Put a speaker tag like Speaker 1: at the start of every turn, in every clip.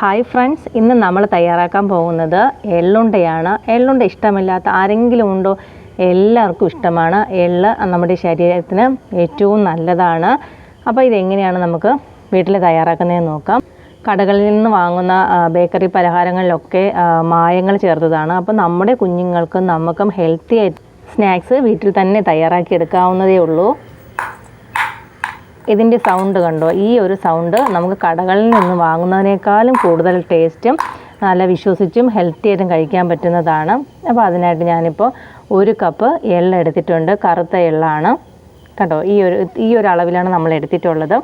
Speaker 1: Hi friends ഇന്ന് നമ്മൾ തയ്യാറാക്കാൻ പോകുന്നത് എള്ളുണ്ടയാണ്. എള്ളുണ്ട ഇഷ്ടമില്ലാത്ത ആരെങ്കിലും ഉണ്ടോ? എല്ലാവർക്കും ഇഷ്ടമാണ്. എള്ള് നമ്മുടെ ശരീരത്തിന് ഏറ്റവും നല്ലതാണ്. അപ്പോൾ ഇതെങ്ങനെയാണ് നമുക്ക് വീട്ടിൽ തയ്യാറാക്കുന്നതെന്ന് നോക്കാം. കടകളിൽ നിന്ന് വാങ്ങുന്ന ബേക്കറി പലഹാരങ്ങളിലൊക്കെ മായങ്ങൾ ചേർത്തതാണ്. അപ്പോൾ നമ്മുടെ കുഞ്ഞുങ്ങൾക്കും നമുക്കും ഹെൽത്തി സ്നാക്സ് വീട്ടിൽ തന്നെ തയ്യാറാക്കി എടുക്കാവുന്നതേ ഉള്ളൂ. ഇതിന്റെ സൗണ്ട് കണ്ടോ? ഈ ഒരു സൗണ്ട് നമുക്ക് കടകളിൽ നിന്ന് വാങ്ങുന്നതിനേക്കാളും കൂടുതൽ ടേസ്റ്റും നല്ല വിശ്വസിച്ചും ഹെൽത്തി ആയിട്ടും കഴിക്കാൻ പറ്റുന്നതാണ്. അപ്പോൾ അതിനായിട്ട് ഞാനിപ്പോൾ ഒരു കപ്പ് എള്ള എടുത്തിട്ടുണ്ട്. കറുത്ത എള്ളാണ്. കേട്ടോ ഈ ഒരു ഈ ഒരു അളവിലാണ് നമ്മൾ എടുത്തിട്ടുള്ളത്.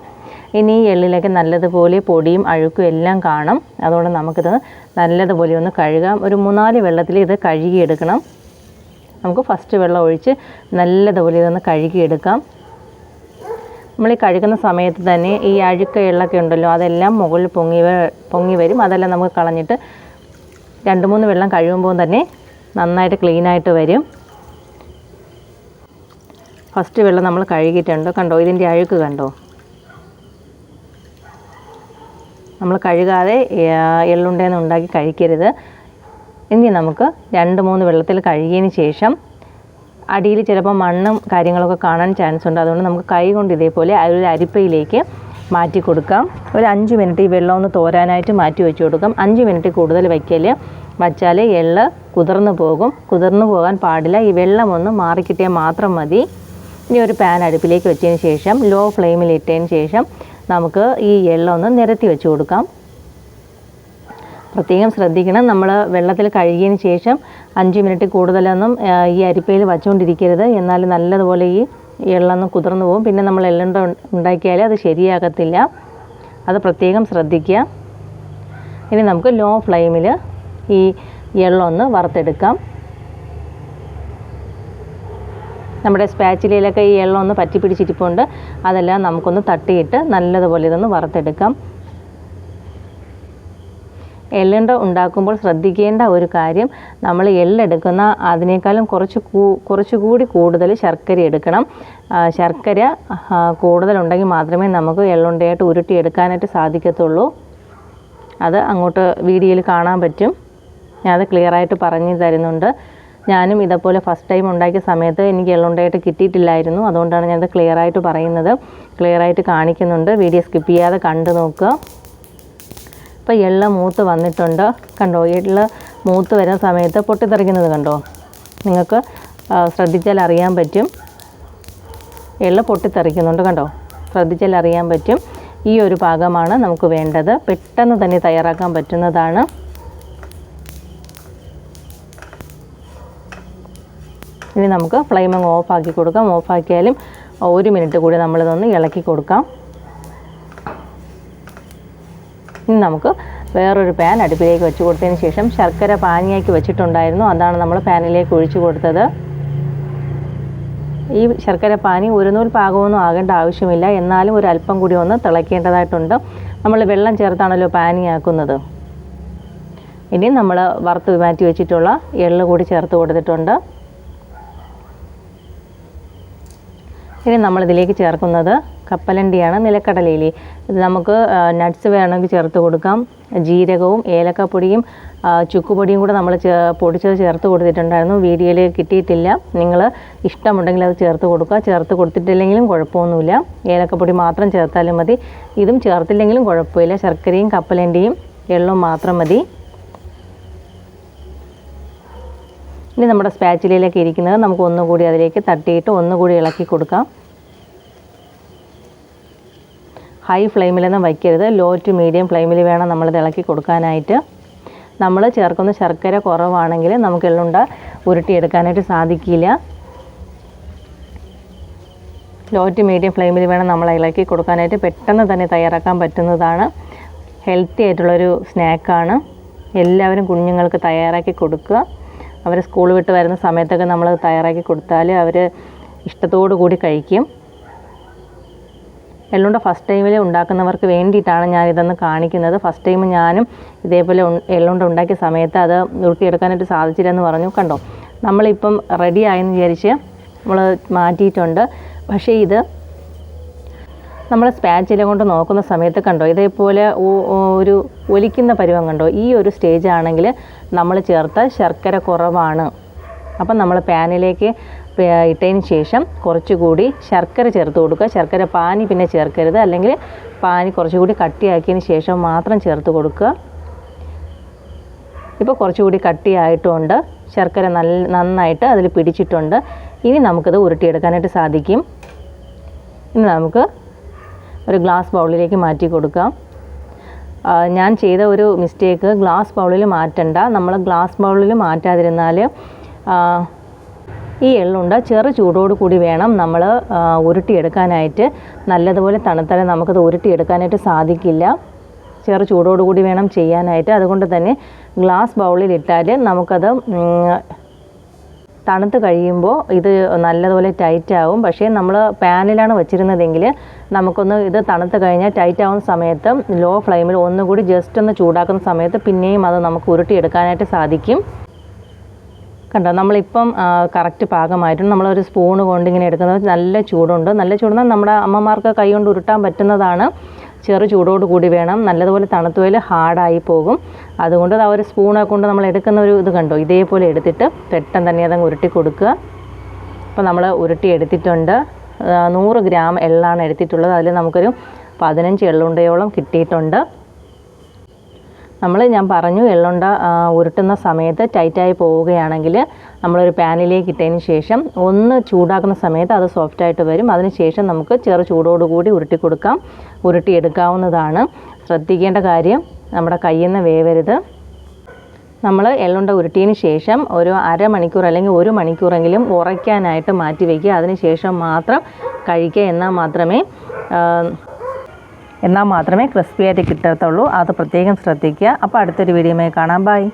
Speaker 1: ഇനി ഈ എള്ളിലേക്ക് നല്ലതുപോലെ പൊടിയും അഴുക്കും എല്ലാം കാണും. അതുകൊണ്ട് നമുക്കിത് നല്ലതുപോലെ ഒന്ന് കഴുകാം. ഒരു മൂന്നാൽ വെള്ളത്തിൽ ഇത് കഴുകിയെടുക്കണം. നമുക്ക് ഫസ്റ്റ് വെള്ളം ഒഴിച്ച് നല്ലതുപോലെ ഇതൊന്ന് കഴുകിയെടുക്കാം. നമ്മൾ ഈ കഴുകുന്ന സമയത്ത് തന്നെ ഈ അഴുക്ക എള്ളൊക്കെ ഉണ്ടല്ലോ അതെല്ലാം മുകളിൽ പൊങ്ങി പൊങ്ങി വരും. അതെല്ലാം നമുക്ക് കളഞ്ഞിട്ട് രണ്ട് മൂന്ന് വെള്ളം കഴുകുമ്പോൾ തന്നെ നന്നായിട്ട് ക്ലീനായിട്ട് വരും. ഫസ്റ്റ് വെള്ളം നമ്മൾ കഴുകിയിട്ടുണ്ട്. കണ്ടോ ഇതിന്റെ അഴുക്ക് കണ്ടോ? നമ്മൾ കഴുകാതെ എള്ളുണ്ടേന്ന് ഉണ്ടാക്കി കഴിക്കരുത്. ഇനി നമുക്ക് രണ്ട് മൂന്ന് വെള്ളത്തിൽ കഴുകിയതിന് ശേഷം അടിയിൽ ചിലപ്പോൾ മണ്ണും കാര്യങ്ങളൊക്കെ കാണാൻ ചാൻസ് ഉണ്ട്. അതുകൊണ്ട് നമുക്ക് കൈ കൊണ്ട് ഇതേപോലെ ഒരു അരിപ്പയിലേക്ക് മാറ്റി കൊടുക്കാം. ഒരു അഞ്ച് മിനിറ്റ് ഈ വെള്ളം ഒന്ന് തോരാനായിട്ട് മാറ്റി വെച്ച് കൊടുക്കാം. അഞ്ച് മിനിറ്റ് കൂടുതൽ വയ്ക്കൽ വച്ചാൽ എള്ള് കുതിർന്നു പോകും. കുതിർന്നു പോകാൻ പാടില്ല. ഈ വെള്ളം ഒന്ന് മാറിക്കിട്ടിയാൽ മാത്രം മതി. ഇനി ഒരു പാൻ അടുപ്പിലേക്ക് വെച്ചതിന് ശേഷം ലോ ഫ്ലെയിമിൽ ഇട്ടതിന് ശേഷം നമുക്ക് ഈ എള്ളൊന്ന് നിരത്തി വെച്ച് കൊടുക്കാം. പ്രത്യേകം ശ്രദ്ധിക്കണം. നമ്മൾ വെള്ളത്തിൽ കഴുകിയതിന് ശേഷം അഞ്ച് മിനിറ്റ് കൂടുതലൊന്നും ഈ അരിപ്പയിൽ വച്ചുകൊണ്ടിരിക്കരുത്. എന്നാൽ നല്ലതുപോലെ ഈ എള്ളൊന്നും കുതിർന്നു പോകും. പിന്നെ നമ്മൾ എള്ളുണ്ട ഉണ്ടാക്കിയാൽ അത് ശരിയാകത്തില്ല. അത് പ്രത്യേകം ശ്രദ്ധിക്കുക. ഇനി നമുക്ക് ലോ ഫ്ലെയിമിൽ ഈ എള്ളൊന്ന് വറുത്തെടുക്കാം. നമ്മുടെ സ്പാച്ചിലയിലൊക്കെ ഈ എള്ളൊന്ന് പറ്റി പിടിച്ചിരിപ്പുണ്ട് അതെല്ലാം നമുക്കൊന്ന് തട്ടിയിട്ട് നല്ലതുപോലെ ഇതൊന്ന് വറുത്തെടുക്കാം. എള്ളുണ്ട ഉണ്ടാക്കുമ്പോൾ ശ്രദ്ധിക്കേണ്ട ഒരു കാര്യം നമ്മൾ എള്ളെടുക്കുന്ന അതിനേക്കാളും കുറച്ച് കുറച്ചുകൂടി കൂടുതൽ ശർക്കര എടുക്കണം. ശർക്കര കൂടുതലുണ്ടെങ്കിൽ മാത്രമേ നമുക്ക് എള്ളുണ്ടയായിട്ട് ഉരുട്ടിയെടുക്കാനായിട്ട് സാധിക്കത്തുള്ളൂ. അത് അങ്ങോട്ട് വീഡിയോയിൽ കാണാൻ പറ്റും. ഞാനത് ക്ലിയറായിട്ട് പറഞ്ഞു തരുന്നുണ്ട്. ഞാനും ഇതേപോലെ ഫസ്റ്റ് ടൈം ഉണ്ടാക്കിയ സമയത്ത് എനിക്ക് എള്ളുണ്ടായിട്ട് കിട്ടിയിട്ടില്ലായിരുന്നു. അതുകൊണ്ടാണ് ഞാനത് ക്ലിയറായിട്ട് പറയുന്നത്. ക്ലിയറായിട്ട് കാണിക്കുന്നുണ്ട്. വീഡിയോ സ്കിപ്പ് ചെയ്യാതെ കണ്ടു നോക്കുക. ഇപ്പോൾ എള്ള മൂത്ത് വന്നിട്ടുണ്ട്. കണ്ടോ എള്ള മൂത്ത് വരുന്ന സമയത്ത് പൊട്ടിത്തെറിക്കുന്നത് കണ്ടോ? നിങ്ങൾക്ക് ശ്രദ്ധിച്ചാൽ അറിയാൻ പറ്റും. എള്ള പൊട്ടിത്തെറിക്കുന്നുണ്ട് കണ്ടോ? ശ്രദ്ധിച്ചാൽ അറിയാൻ പറ്റും. ഈ ഒരു പാകമാണ് നമുക്ക് വേണ്ടത്. പെട്ടെന്ന് തന്നെ തയ്യാറാക്കാൻ പറ്റുന്നതാണ്. ഇനി നമുക്ക് ഫ്ലെയിം അങ്ങ് ഓഫാക്കി കൊടുക്കാം. ഓഫാക്കിയാലും ഒരു മിനിറ്റ് കൂടി നമ്മളിതൊന്ന് ഇളക്കി കൊടുക്കാം. ഇനി നമുക്ക് വേറൊരു പാൻ അടുപ്പിലേക്ക് വെച്ച് കൊടുത്തതിന് ശേഷം ശർക്കര പാനിയാക്കി വെച്ചിട്ടുണ്ടായിരുന്നു. അതാണ് നമ്മൾ പാനിലേക്ക് ഒഴിച്ചു കൊടുത്തത്. ഈ ശർക്കര പാനി ഒരു നൂൽ പാകമൊന്നും ആകേണ്ട ആവശ്യമില്ല. എന്നാലും ഒരു അല്പം കൂടി ഒന്ന് തിളയ്ക്കേണ്ടതായിട്ടുണ്ട് നമ്മൾ വെള്ളം ചേർത്താണല്ലോ പാനിയാക്കുന്നത്. ഇനി നമ്മൾ വറുത്ത് മാറ്റി വെച്ചിട്ടുള്ള എള്ള് കൂടി ചേർത്ത് കൊടുത്തിട്ടുണ്ട്. ഇനി നമ്മളിതിലേക്ക് ചേർക്കുന്നത് കപ്പലണ്ടിയാണ് നിലക്കടലയിലെ. ഇത് നമുക്ക് നട്ട്സ് വേണമെങ്കിൽ ചേർത്ത് കൊടുക്കാം. ജീരകവും ഏലക്കപ്പൊടിയും ചുക്കുപൊടിയും കൂടെ നമ്മൾ പൊടിച്ചത് ചേർത്ത് കൊടുത്തിട്ടുണ്ടായിരുന്നു. വീഡിയോയിൽ കിട്ടിയിട്ടില്ല. നിങ്ങൾ ഇഷ്ടമുണ്ടെങ്കിൽ അത് ചേർത്ത് കൊടുക്കുക. ചേർത്ത് കൊടുത്തിട്ടില്ലെങ്കിലും കുഴപ്പമൊന്നുമില്ല. ഏലക്കപ്പൊടി മാത്രം ചേർത്താലും മതി. ഇതും ചേർത്തില്ലെങ്കിലും കുഴപ്പമില്ല. ശർക്കരയും കപ്പലണ്ടിയും എള്ളും മാത്രം മതി. ഇനി നമ്മുടെ സ്പാച്ചിലയിലേക്ക് ഇരിക്കുന്നത് നമുക്ക് ഒന്നുകൂടി അതിലേക്ക് തട്ടിയിട്ട് ഒന്നുകൂടി ഇളക്കി കൊടുക്കാം. ഹൈ ഫ്ലെയിമിലൊന്നും വയ്ക്കരുത്. ലോ ടു മീഡിയം ഫ്ലെയിമിൽ വേണം നമ്മൾ ഇളക്കി കൊടുക്കാനായിട്ട്. നമ്മൾ ചേർക്കുന്ന ശർക്കര കുറവാണെങ്കിൽ നമുക്ക് എള്ളുണ്ട ഉരുട്ടിയെടുക്കാനായിട്ട് സാധിക്കില്ല. ലോ ടു മീഡിയം ഫ്ലെയിമിൽ വേണം നമ്മൾ ഇളക്കി കൊടുക്കാനായിട്ട്. പെട്ടെന്ന് തന്നെ തയ്യാറാക്കാൻ പറ്റുന്നതാണ്. ഹെൽത്തി ആയിട്ടുള്ളൊരു സ്നാക്കാണ്. എല്ലാവരും കുഞ്ഞുങ്ങൾക്ക് തയ്യാറാക്കി കൊടുക്കുക. അവർ സ്കൂൾ വിട്ട് വരുന്ന സമയത്തൊക്കെ നമ്മൾ തയ്യാറാക്കി കൊടുത്താൽ അവർ ഇഷ്ടത്തോടു കൂടി കഴിക്കും. എള്ളുണ്ട ഫസ്റ്റ് ടൈമിൽ ഉണ്ടാക്കുന്നവർക്ക് വേണ്ടിയിട്ടാണ് ഞാൻ ഇതൊന്ന് കാണിക്കുന്നത്. ഫസ്റ്റ് ടൈം ഞാനും ഇതേപോലെ എള്ളുണ്ട ഉണ്ടാക്കിയ സമയത്ത് അത് നുറുക്കിയെടുക്കാനായിട്ട് സാധിച്ചില്ല എന്ന് പറഞ്ഞു. കണ്ടോ? നമ്മളിപ്പം റെഡി ആയെന്ന് വിചാരിച്ച് നമ്മൾ മാറ്റിയിട്ടുണ്ട്. പക്ഷേ ഇത് നമ്മൾ സ്പാച്ചില കൊണ്ട് നോക്കുന്ന സമയത്ത് കണ്ടോ? ഇതേപോലെ ഒരു ഒലിക്കുന്ന പരുവം കണ്ടോ? ഈ ഒരു സ്റ്റേജ് ആണെങ്കിൽ നമ്മൾ ചേർത്ത ശർക്കര കുറവാണ്. അപ്പം നമ്മൾ പാനിലേക്ക് ഇട്ടതിന് ശേഷം കുറച്ചുകൂടി ശർക്കര ചേർത്ത് കൊടുക്കുക. ശർക്കര പാനി പിന്നെ ചേർക്കരുത്. അല്ലെങ്കിൽ പാനി കുറച്ചുകൂടി കട്ടിയാക്കിയതിന് ശേഷം മാത്രം ചേർത്ത് കൊടുക്കുക. ഇപ്പോൾ കുറച്ചുകൂടി കട്ടിയായിട്ടുണ്ട്. ശർക്കര നല്ല നന്നായിട്ട് അതിൽ പിടിച്ചിട്ടുണ്ട്. ഇനി നമുക്കത് ഉരുട്ടിയെടുക്കാനായിട്ട് സാധിക്കും. ഇനി നമുക്ക് ഒരു ഗ്ലാസ് ബൗളിലേക്ക് മാറ്റി കൊടുക്കാം. ഞാൻ ചെയ്ത ഒരു മിസ്റ്റേക്ക്. ഗ്ലാസ് ബൗളിൽ മാറ്റണ്ട. നമ്മൾ ഗ്ലാസ് ബൗളിൽ മാറ്റാതിരുന്നാൽ ഈ എള്ളുണ്ട. ചെറു ചൂടോട് കൂടി വേണം നമ്മൾ ഉരുട്ടിയെടുക്കാനായിട്ട്. നല്ലതുപോലെ തണുത്താലേ നമുക്കത് ഉരുട്ടിയെടുക്കാനായിട്ട് സാധിക്കില്ല. ചെറു ചൂടോട് കൂടി വേണം ചെയ്യാനായിട്ട്. അതുകൊണ്ട് തന്നെ ഗ്ലാസ് ബൗളിൽ ഇട്ടാൽ നമുക്കത് തണുത്ത് കഴിയുമ്പോൾ ഇത് നല്ലതുപോലെ ടൈറ്റ് ആവും പക്ഷേ നമ്മൾ പാനിലാണ് വെച്ചിരുന്നതെങ്കിൽ നമുക്കൊന്ന് ഇത് തണുത്ത് കഴിഞ്ഞാൽ ടൈറ്റ് ആവുന്ന സമയത്ത് ലോ ഫ്ലെയിമിൽ ഒന്നുകൂടി ജസ്റ്റ് ഒന്ന് ചൂടാക്കുന്ന സമയത്ത് പിന്നെയും അത് നമുക്ക് ഉരുട്ടിയെടുക്കാനായിട്ട് സാധിക്കും. കണ്ടോ? നമ്മളിപ്പം കറക്റ്റ് പാകമായിട്ടുണ്ട്. നമ്മളൊരു സ്പൂൺ കൊണ്ട് ഇങ്ങനെ എടുക്കുന്നത് നല്ല ചൂടുണ്ട്. നല്ല ചൂടെന്നാൽ നമ്മുടെ അമ്മമാർക്ക് കൈ കൊണ്ട് ഉരുട്ടാൻ പറ്റുന്നതാണ്. ചെറു ചൂടോട് കൂടി വേണം. നല്ലതുപോലെ തണുത്തുപോയാൽ ഹാർഡായി പോകും. അതുകൊണ്ട് ആ ഒരു സ്പൂണെ കൊണ്ട് നമ്മൾ എടുക്കുന്ന ഒരു ഇത് കണ്ടോ? ഇതേപോലെ എടുത്തിട്ട് പെട്ടെന്ന് തന്നെ അതങ്ങ് ഉരുട്ടി കൊടുക്കുക. അപ്പോൾ നമ്മൾ ഉരുട്ടി എടുത്തിട്ടുണ്ട്. നൂറ് ഗ്രാം എള്ളാണ് എടുത്തിട്ടുള്ളത്. അതിൽ നമുക്കൊരു പതിനഞ്ച് എള്ളുണ്ടയോളം കിട്ടിയിട്ടുണ്ട്. നമ്മൾ ഞാൻ പറഞ്ഞു എള്ളുണ്ട ഉരുട്ടുന്ന സമയത്ത് ടൈറ്റായി പോവുകയാണെങ്കിൽ നമ്മളൊരു പാനിലേക്ക് ഇട്ടതിന് ശേഷം ഒന്ന് ചൂടാക്കുന്ന സമയത്ത് അത് സോഫ്റ്റായിട്ട് വരും. അതിന് ശേഷം നമുക്ക് ചെറു ചൂടോടുകൂടി ഉരുട്ടി കൊടുക്കാം. ഉരുട്ടിയെടുക്കാവുന്നതാണ് ശ്രദ്ധിക്കേണ്ട കാര്യം നമ്മുടെ കയ്യിൽ നിന്ന് വേവരുത്. നമ്മൾ എള്ളുണ്ട ഉരുട്ടിയതിന് ശേഷം ഒരു അരമണിക്കൂർ അല്ലെങ്കിൽ ഒരു മണിക്കൂറെങ്കിലും ഉറയ്ക്കാനായിട്ട് മാറ്റി വയ്ക്കുക. അതിന് ശേഷം മാത്രം കഴിക്കുക. എന്നാൽ മാത്രമേ എന്നാൽ മാത്രമേ ക്രിസ്പി ആയിട്ട് കിട്ടത്തുള്ളൂ. അത് പ്രത്യേകം ശ്രദ്ധിക്കുക. അപ്പോൾ അടുത്തൊരു വീഡിയോയുമായി കാണാം. ബൈ